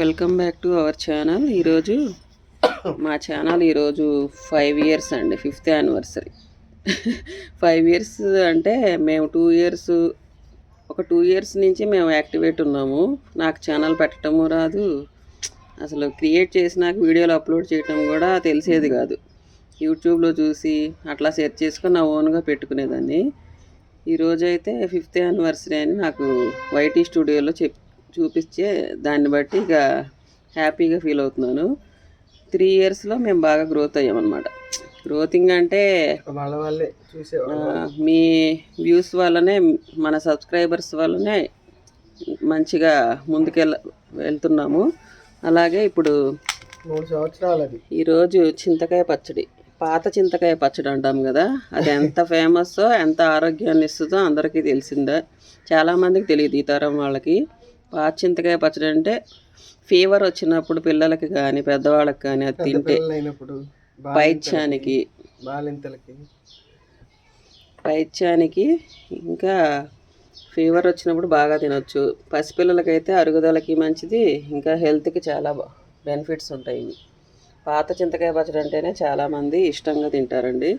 Welcome back to our channel. ఈరోజు మా channel ఈరోజు ఫైవ్ ఇయర్స్ అండి ఫిఫ్త్ యానివర్సరీ. ఫైవ్ ఇయర్స్ అంటే మేము టూ ఇయర్స్ ఒక టూ ఇయర్స్ నుంచి మేము యాక్టివేట్ ఉన్నాము. నాకు ఛానల్ పెట్టడము రాదు. అసలు క్రియేట్ చేసినాక వీడియోలు అప్లోడ్ చేయటం కూడా తెలిసేది కాదు. యూట్యూబ్లో చూసి అట్లా సెర్చ్ చేసుకొని నా ఓన్గా పెట్టుకునేదాన్ని. ఈరోజు అయితే ఫిఫ్త్ యానివర్సరీ అని నాకు వైటీ స్టూడియోలో చెప్ చూపించే దాన్ని బట్టి ఇక హ్యాపీగా ఫీల్ అవుతున్నాను. త్రీ ఇయర్స్లో మేము బాగా గ్రోత్ అయ్యామన్నమాట. గ్రోతింగ్ అంటే వాళ్ళ వాళ్ళే చూసే ఆ, మీ వ్యూస్ వల్లనే మన సబ్స్క్రైబర్స్ వల్లనే మంచిగా ముందుకెళ్ళ వెళ్తున్నాము. అలాగే ఇప్పుడు మూడు ఈరోజు చింతకాయ పచ్చడి. పాత చింతకాయ పచ్చడి అంటాం కదా అది ఎంత ఫేమస్ ఎంత ఆరోగ్యాన్ని ఇస్తుందో అందరికీ తెలిసిందే. చాలామందికి తెలియదు ఈ తరం వాళ్ళకి. పాత చింతకాయ పచ్చడి అంటే ఫీవర్ వచ్చినప్పుడు పిల్లలకి కానీ పెద్దవాళ్ళకి కానీ అది తింటే పైత్యానికి బాలింతలకి. పైత్యానికి ఇంకా ఫీవర్ వచ్చినప్పుడు బాగా తినొచ్చు. పసిపిల్లలకైతే అరుగుదలకి మంచిది ఇంకా హెల్త్కి చాలా బెనిఫిట్స్ ఉంటాయి ఇవి. పాత చింతకాయ పచ్చడి అంటేనే చాలామంది ఇష్టంగా తింటారండి.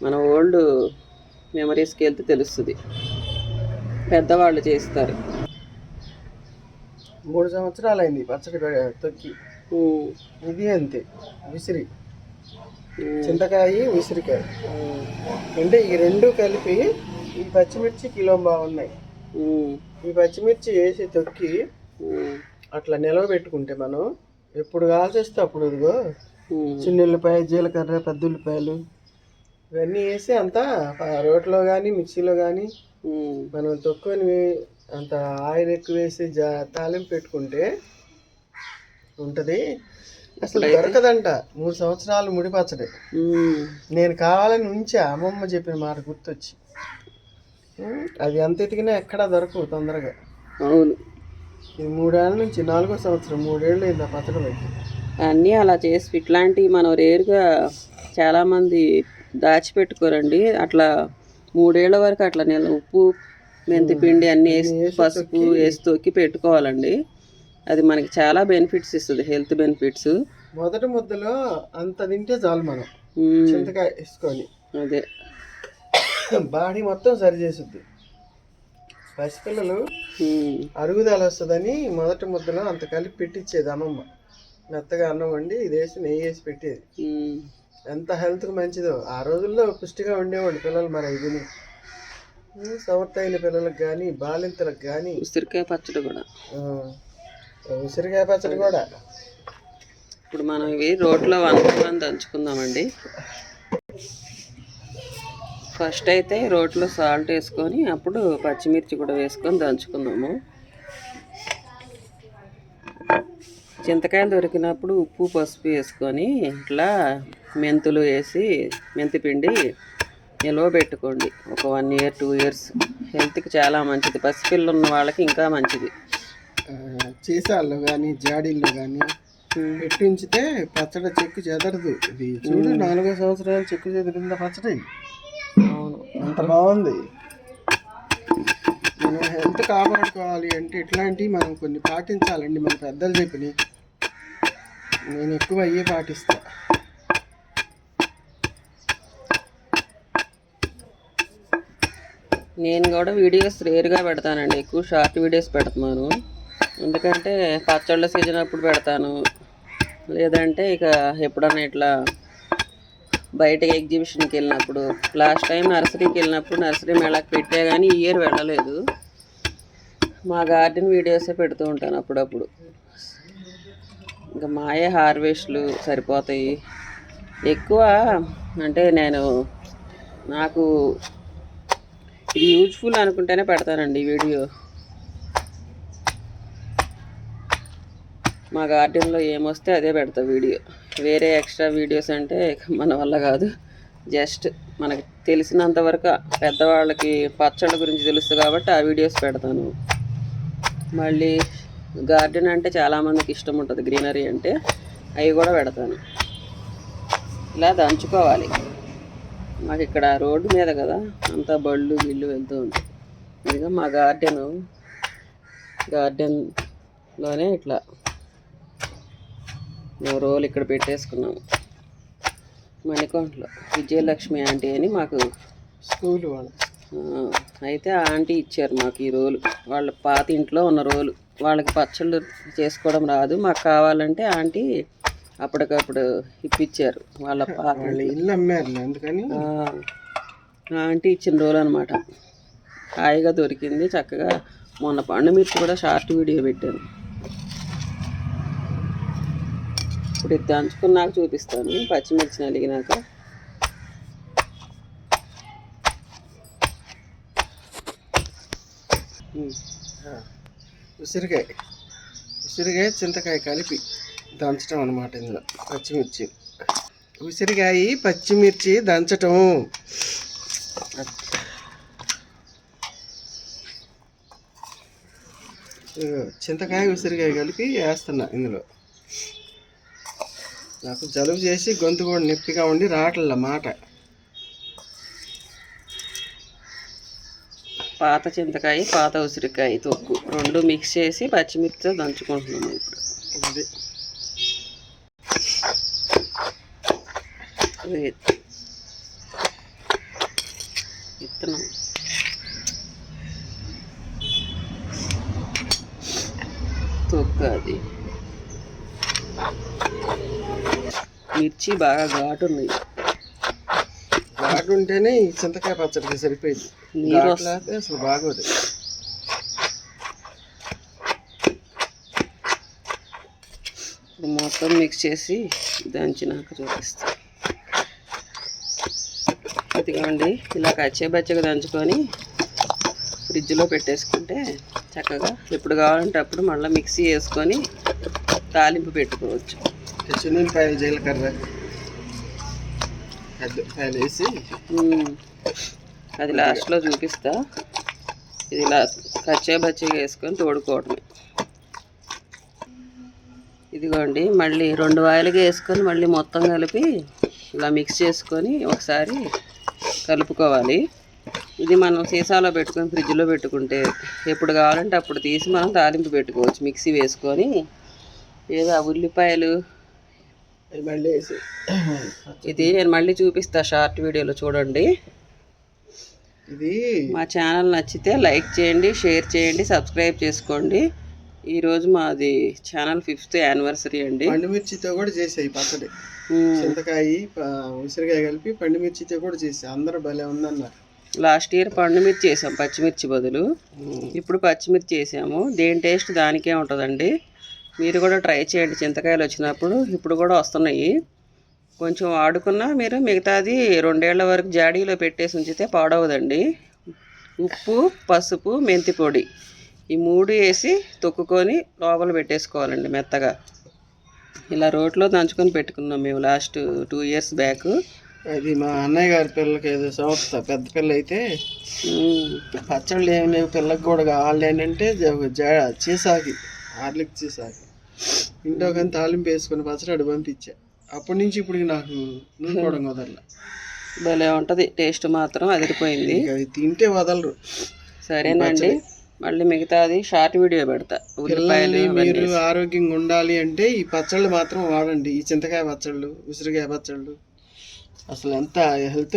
మన ఓల్డ్ మెమరీస్కి వెళ్తే తెలుస్తుంది. పెద్దవాళ్ళు చేస్తారు. మూడు సంవత్సరాలు అయింది పచ్చడి తొక్కి. ఇది అంతే విసిరి. చింతకాయ విసిరికాయ. అంటే ఈ రెండు కలిపి ఈ పచ్చిమిర్చి కిలో బాగున్నాయి ఈ పచ్చిమిర్చి వేసి తొక్కి అట్లా నిలవ పెట్టుకుంటే మనం ఎప్పుడు కాల్చేస్తే అప్పుడు ఇదిగో ఉమ్, చిన్నుల్లిపాయ జీలకర్ర పెద్ద ఉల్లిపాయలు ఇవన్నీ వేసి అంతా రోట్లో కానీ మిక్సీలో కానీ. మనం తొక్కుని అంత ఆయిల్ ఎక్కువ వేసి జా తాలింపు పెట్టుకుంటే ఉంటుంది. అసలు దొరకదంట. మూడు సంవత్సరాలు ముడి పచ్చడి. ఉమ్, నేను కావాలని ఉంచా అమ్మమ్మ చెప్పిన మాట గుర్తొచ్చి. అది ఎంత ఎతికినా ఎక్కడా దొరకవు తొందరగా. అవును. ఇది మూడేళ్ళ నుంచి నాలుగో సంవత్సరం మూడేళ్ళు అయింది ఆ పచ్చడి పెట్టి అన్నీ అలా చేసి ఇట్లాంటివి మనం రేరుగా చాలామంది దాచిపెట్టుకోరండి. అట్లా మూడేళ్ళ వరకు అట్లా నెల ఉప్పు మెంతి పిండి అన్నీ వేసి పసుపు వేసి తొక్కి పెట్టుకోవాలండి. అది మనకి చాలా బెనిఫిట్స్ ఇస్తుంది హెల్త్ బెనిఫిట్స్. మొదటి ముద్దలో అంత తింటే చాలు మనం. చింతకాయ వేసుకొని. అదే. బాడీ మొత్తం సరి చేసుద్ది. పసిపిల్లలు అరుగుదల వస్తుందని మొదటి ముద్దలో అంత కలిపి పెట్టించేది అమ్మమ్మ. మెత్తగా అన్నం వండి ఇది వేసి నెయ్యి వేసి పెట్టేది. ఎంత హెల్త్కి మంచిదో. ఆ రోజుల్లో పుష్టిగా ఉండేవాళ్ళు పిల్లలు మరి ఇదిని అయిన పిల్లలకు కానీ బాలింతలకు కానీ ఉసిరికాయ పచ్చడి కూడా. ఉసిరికాయ పచ్చడి కూడా. ఇప్పుడు మనం ఇవి రోట్లో వన్ బై వన్ దంచుకుందామండి. ఫస్ట్ అయితే రోట్లో సాల్ట్ వేసుకొని అప్పుడు పచ్చిమిర్చి కూడా వేసుకొని దంచుకుందాము. చింతకాయలు దొరికినప్పుడు ఉప్పు పసుపు వేసుకొని ఇట్లా మెంతులు వేసి మెంతి పిండి నిల్వ పెట్టుకోండి. ఒక వన్ ఇయర్ టూ ఇయర్స్ హెల్త్కి చాలా మంచిది. పసిపిల్లలు ఉన్న వాళ్ళకి ఇంకా మంచిది. ఆ, సీసాల్లో కానీ జాడీల్లో కానీ పెట్టి ఉంచితే పచ్చడి చెక్కు చెదరదు. ఇది చూడు నాలుగో సంవత్సరాలు చెక్కు చెదిరిందా పచ్చడి? అవును. అంత బాగుంది. మనం హెల్త్ కాపాడుకోవాలి అంటే ఇట్లాంటివి మనం కొన్ని పాటించాలండి. మన పెద్దలు చెప్పినవి. నేను ఎక్కువ అయ్యే పాటిస్తా. నేను కూడా వీడియోస్ రేర్గా పెడతానండి. ఎక్కువ షార్ట్ వీడియోస్ పెడుతున్నాను. ఎందుకంటే పచ్చళ్ళ సీజన్ అప్పుడు పెడతాను. లేదంటే ఇక ఎప్పుడన్నా ఇట్లా బయట ఎగ్జిబిషన్కి వెళ్ళినప్పుడు లాస్ట్ టైం నర్సరీకి వెళ్ళినప్పుడు నర్సరీ మేళాకి పెట్టే కానీ ఈ ఇయర్ వెళ్ళలేదు. మా గార్డెన్ వీడియోసే పెడుతూ ఉంటాను అప్పుడప్పుడు. ఇంకా మాయే హార్వెస్ట్లు సరిపోతాయి. ఎక్కువ అంటే నేను నాకు ఇది యూజ్ఫుల్ అనుకుంటేనే పెడతానండి ఈ వీడియో. మా గార్డెన్లో ఏమొస్తే అదే పెడతా వీడియో. వేరే ఎక్స్ట్రా వీడియోస్ అంటే మన వల్ల కాదు. జస్ట్ మనకు తెలిసినంత వరకు పెద్దవాళ్ళకి పచ్చళ్ళ గురించి తెలుస్తుంది కాబట్టి ఆ వీడియోస్ పెడతాను. మళ్ళీ గార్డెన్ అంటే చాలామందికి ఇష్టం ఉంటుంది గ్రీనరీ అంటే. అవి కూడా పెడతాను. ఇలా దంచుకోవాలి. మాకు ఇక్కడ రోడ్డు మీద కదా అంతా బళ్ళు గిళ్ళు వెళ్తూ ఉంటాయి ఇదిగో మా గార్డెను. గార్డెన్లోనే ఇట్లా మేము రోలు ఇక్కడ పెట్టేసుకున్నాము మణికొండలో. విజయలక్ష్మి ఆంటీ అని మాకు స్కూల్ వాళ్ళు. అయితే ఆ ఆంటీ ఇచ్చారు మాకు ఈ రోలు. వాళ్ళ పాత ఇంట్లో ఉన్న రోలు. వాళ్ళకి పచ్చళ్ళు చేసుకోవడం రాదు. మాకు కావాలంటే ఆంటీ అప్పటికప్పుడు ఇప్పించారు వాళ్ళ ఇల్లు అమ్మారు అందుకని ఆంటీ ఇచ్చిన రోలు అనమాట హాయిగా దొరికింది చక్కగా మొన్న పండు మిర్చి కూడా షార్ట్ వీడియో పెట్టాను. ఇప్పుడు ఇది దంచుకున్నాక చూపిస్తాను పచ్చిమిర్చి నలిగినాక. ఉసిరికాయ ఉసిరికాయ చింతకాయ కలిపి. దంచటం అనమాట ఇందులో. పచ్చిమిర్చి. ఉసిరికాయ పచ్చిమిర్చి దంచటం. చింతకాయ ఉసిరికాయ కలిపి వేస్తున్నా ఇందులో. నాకు జలుబు చేసి గొంతు కూడా నొప్పిగా ఉండి రావట్లే మాట. పాత చింతకాయ పాత ఉసిరికాయ తొక్కు రెండు మిక్స్ చేసి పచ్చిమిర్చితో దంచుకుంటున్నాము ఇప్పుడు. ఇది విత్తనం తొక్క అది. మిర్చి బాగా ఘాటు ఉన్నాయి ఘాటు ఉంటేనే ఈ చింతకాయ పచ్చడికి సరిపోయింది. నీరు అసలు బాగోదు. ఇప్పుడు మొత్తం మిక్స్ చేసి దంచినాక చూపిస్తాను ఇదిగోండి ఇలా కచ్చేబచ్చగా దంచుకొని ఫ్రిడ్జ్లో పెట్టేసుకుంటే చక్కగా ఎప్పుడు కావాలంటే అప్పుడు మళ్ళీ మిక్సీ వేసుకొని తాలింపు పెట్టుకోవచ్చు. చిన్నపాయలు జీలకర్ర పెద్దపాయలు వేసి. అది లాస్ట్లో చూపిస్తా. ఇది ఇలా కచ్చేబచ్చగా వేసుకొని తోడుకోవడమే. ఇదిగోండి మళ్ళీ రెండు వాయిలుగా వేసుకొని మళ్ళీ మొత్తం కలిపి ఇలా మిక్స్ చేసుకొని ఒకసారి కలుపుకోవాలి. ఇది మనం సీసాలో పెట్టుకొని ఫ్రిడ్జ్లో పెట్టుకుంటే ఎప్పుడు కావాలంటే అప్పుడు తీసి మనం తాలింపు పెట్టుకోవచ్చు మిక్సీ వేసుకొని. ఏదో ఆ ఉల్లిపాయలు ఇది నేను మళ్ళీ చూపిస్తా షార్ట్ వీడియోలో చూడండి. ఇది మా ఛానల్ నచ్చితే లైక్ చేయండి షేర్ చేయండి సబ్స్క్రైబ్ చేసుకోండి. ఈరోజు మాది ఛానల్ ఫిఫ్త్ యానివర్సరీ అండి. పండుమిర్చితో కూడా చేసాయి పచ్చడి. చింతకాయ ఉసిరికాయ కలిపి పండుమిర్చితో కూడా చేసా అందరూ భలే ఉందన్నారు. లాస్ట్ ఇయర్ పండుమిర్చి చేసాం పచ్చిమిర్చి బదులు. ఇప్పుడు పచ్చిమిర్చి చేసాము. దేని టేస్ట్ దానికే ఉంటుందండి. మీరు కూడా ట్రై చేయండి చింతకాయలు వచ్చినప్పుడు. ఇప్పుడు కూడా వస్తున్నాయి. కొంచెం వాడుకున్నా మీరు మిగతాది రెండేళ్ళ వరకు జాడీలో పెట్టేసి ఉంచితే పాడవదండి. ఉప్పు పసుపు మెంతి పొడి ఈ మూడు వేసి తొక్కుకొని లోపల పెట్టేసుకోవాలండి మెత్తగా. ఇలా రోట్లో దంచుకొని పెట్టుకున్నాం మేము లాస్ట్ టూ ఇయర్స్ బ్యాక్ అది మా అన్నయ్య గారి పిల్లలకి ఏదో సంస్థ పెద్ద పిల్ల అయితే. పచ్చళ్ళు ఏం లేవు పిల్లకి కూడా కావాలి జ- చీసాకి హార్లిక్ చీసాకి. ఇంట్లో కానీ తాలింపు వేసుకొని పచ్చడి పంపించా. అప్పటి నుంచి ఇప్పుడు నాకు నూరుకోవడం కుదరలే. భలే ఉంటుంది టేస్ట్ మాత్రం అదిరిపోయింది. అది తింటే వదలరు. సరేనండి. మళ్ళీ మిగతాది షార్ట్ వీడియో పెడతా. ఉల్లిపాయలు మీరు ఆరోగ్యంగా ఉండాలి అంటే ఈ పచ్చళ్ళు మాత్రం వాడండి. ఈ చింతకాయ పచ్చళ్ళు ఉసిరికాయ పచ్చళ్ళు. అసలు ఎంత హెల్త్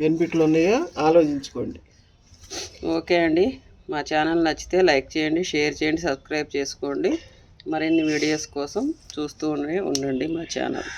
బెనిఫిట్లు ఉన్నాయో ఆలోచించుకోండి. ఓకే అండి. మా ఛానల్ నచ్చితే లైక్ చేయండి షేర్ చేయండి సబ్స్క్రైబ్ చేసుకోండి. మరిన్ని వీడియోస్ కోసం చూస్తూ ఉండండి మా ఛానల్.